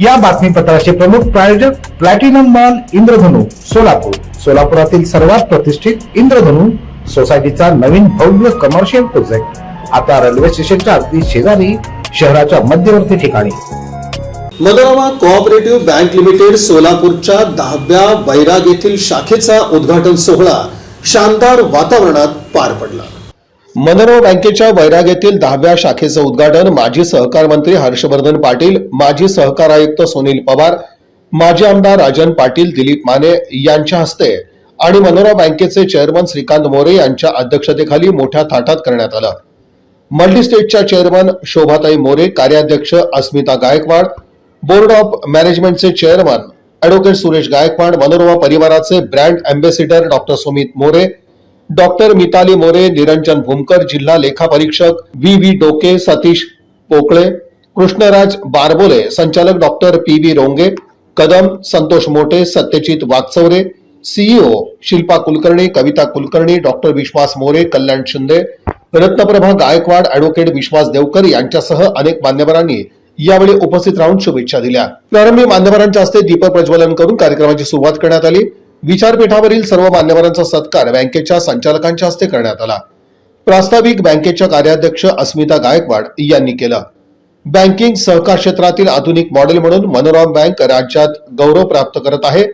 या बातमीपत्राचे प्रमुख प्रायोजक प्लॅटिनम मॉल इंद्रधनु सोलापूर. सोलापुरातील सर्वात प्रतिष्ठित इंद्रधनु सोसायटीचा नवीन भव्य कमर्शियल प्रोजेक्ट आता रेल्वे स्टेशनच्या अगदी शेजारी शहराच्या मध्यवर्ती ठिकाणी. मनोरमा कोऑपरेटिव्ह बँक लिमिटेड सोलापूरच्या दहाव्या बैराग येथील शाखेचा उद्घाटन सोहळा शानदार वातावरणात पार पडला. मनरो बँकेच्या बैराग येथील दहाव्या शाखेचं उद्घाटन माजी सहकार मंत्री हर्षवर्धन पाटील माजी सहकार आयुक्त सुनील पवार माजी आमदार राजन पाटील दिलीप माने यांच्या हस्ते आणि मनोरा बँकेचे चेअरमन श्रीकांत मोरे यांच्या अध्यक्षतेखाली मोठ्या थाटात करण्यात आलं. मल्टीस्टेटच्या चेअरमन शोभाताई मोरे कार्याध्यक्ष अस्मिता गायकवाड बोर्ड ऑफ मॅनेजमेंटचे चेअरमन अॅडव्होकेट सुरेश गायकवाड मनोरमा परिवाराचे brand ambassador doctor Sumit More doctor Mitali More Niranjan Bhumkar जिल्हा लेखापरीक्षक व्ही व्ही डोके सतीश पोकळे कृष्णराज बारबोले संचालक doctor P V Ronge Kadam Santosh Mothe Satyajit Wagchaure CEO Shilpa Kulkarni Kavita Kulkarni doctor Vishwas More Kalyan Shinde Ratnaprabha Gaikwad advocate Vishwas Deokar यांच्यासह अनेक मान्यवरांनी यावेळी उपस्थित राहून शुभेच्छा दिल्या. प्रारंभी मान्यवरांच्या हस्ते दीप प्रज्वलन करून कार्यक्रमाची सुरुवात करण्यात आली. विचारपीठावरील सर्व मान्यवरांचा सत्कार बँकेच्या संचालकांच्या हस्ते करण्यात आला. प्रास्ताविक बँकेच्या कार्याध्यक्ष अस्मिता गायकवाड यांनी केलं. बँकिंग सहकार क्षेत्रातील आधुनिक मॉडेल म्हणून मनोरम बँक राज्यात गौरव प्राप्त करत आहे.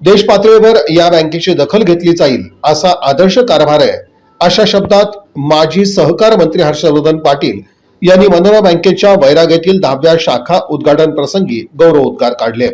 देशपातळीवर या बँकेची दखल घेतली जाईल असा आदर्श कारभार आहे. अशा शब्दात माजी सहकार मंत्री हर्षवर्धन पाटील यांनी मनोरा बँकेच्या वैराग येथील दहाव्या शाखा उद्घाटन प्रसंगी गौरव उद्गार काढले.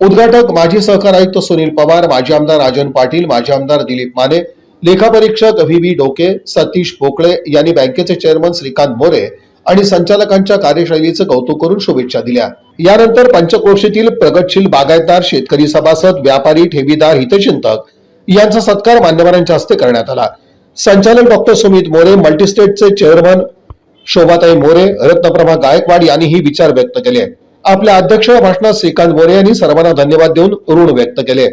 उद्घाटक माजी सहकार आयुक्त सुनील पवार माजी आमदार राजन पाटील माजी आमदार दिलीप माने लेखापरीक्षक व्ही व्ही डोके सतीश भोकळे यांनी बँकेचे चेअरमन श्रीकांत मोरे आणि संचालकांच्या कार्यशैलीचं कौतुक करून शुभेच्छा दिल्या. यानंतर पंचक्रोशीतील प्रगतशील बागायतदार शेतकरी सभासद व्यापारी ठेवीदार हितचिंतक यांचा सत्कार मान्यवरांच्या हस्ते करण्यात आला. संचालक डॉक्टर सुमित मोरे मल्टीस्टेटचे चेअरमन शोभाताई मोरे रत्नप्रभा गायकवाड यांनीही विचार व्यक्त केले. आपल्या अध्यक्ष भाषणात श्रीकांत मोरे यांनी सर्वांना धन्यवाद देऊन ऋण व्यक्त केले.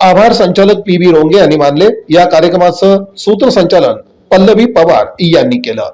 आभार संचालक पी बी रोंगे यांनी मानले. या कार्यक्रमाचं सूत्रसंचालन पल्लवी पवार यांनी केलं.